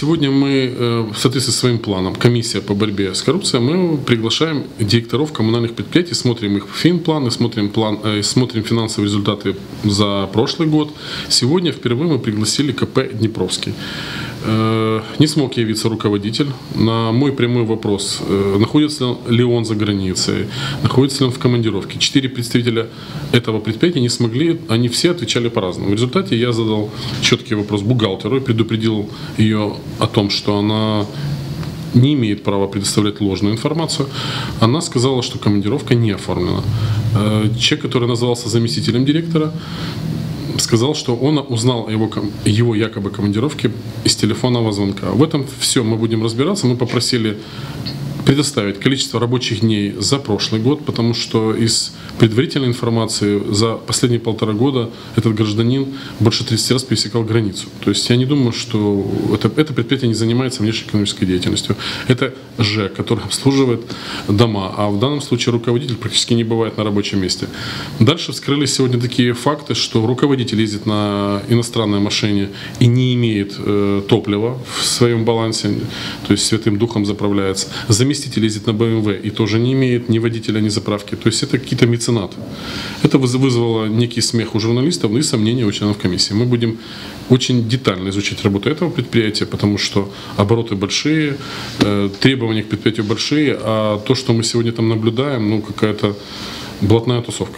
Сегодня мы, э, в соответствии со своим планом, комиссия по борьбе с коррупцией, мы приглашаем директоров коммунальных предприятий, смотрим их финпланы, смотрим, план, э, смотрим финансовые результаты за прошлый год. Сегодня впервые мы пригласили КП «Днепровский». Э, Не смог явиться руководитель. На мой прямой вопрос, э, находится ли он за границей, находится ли он в командировке. Четыре представителя этого предприятия не смогли, они все отвечали по-разному. В результате я задал четкий вопрос бухгалтеру и предупредил ее о том, что она не имеет права предоставлять ложную информацию. Она сказала, что командировка не оформлена. Э, Человек, который назывался заместителем директора, сказал, что он узнал его, его якобы командировке из телефонного звонка. В этом все мы будем разбираться. Мы попросили предоставить количество рабочих дней за прошлый год, потому что из предварительной информации за последние полтора года этот гражданин больше 30 раз пересекал границу. То есть я не думаю, что это, это предприятие не занимается внешнеэкономической деятельностью. Это ЖЭК, который обслуживает дома, а в данном случае руководитель практически не бывает на рабочем месте. Дальше вскрылись сегодня такие факты, что руководитель ездит на иностранной машине и не имеет э, топлива в своем балансе, то есть святым духом заправляется. Заместитель ездит на БМВ и тоже не имеет ни водителя, ни заправки. То есть это какие-то меценаты. Это выз- вызвало некий смех у журналистов и сомнения у членов комиссии. Мы будем очень детально изучить работу этого предприятия, потому что обороты большие, э, требования к предприятию большие, а то, что мы сегодня там наблюдаем, ну какая-то блатная тусовка.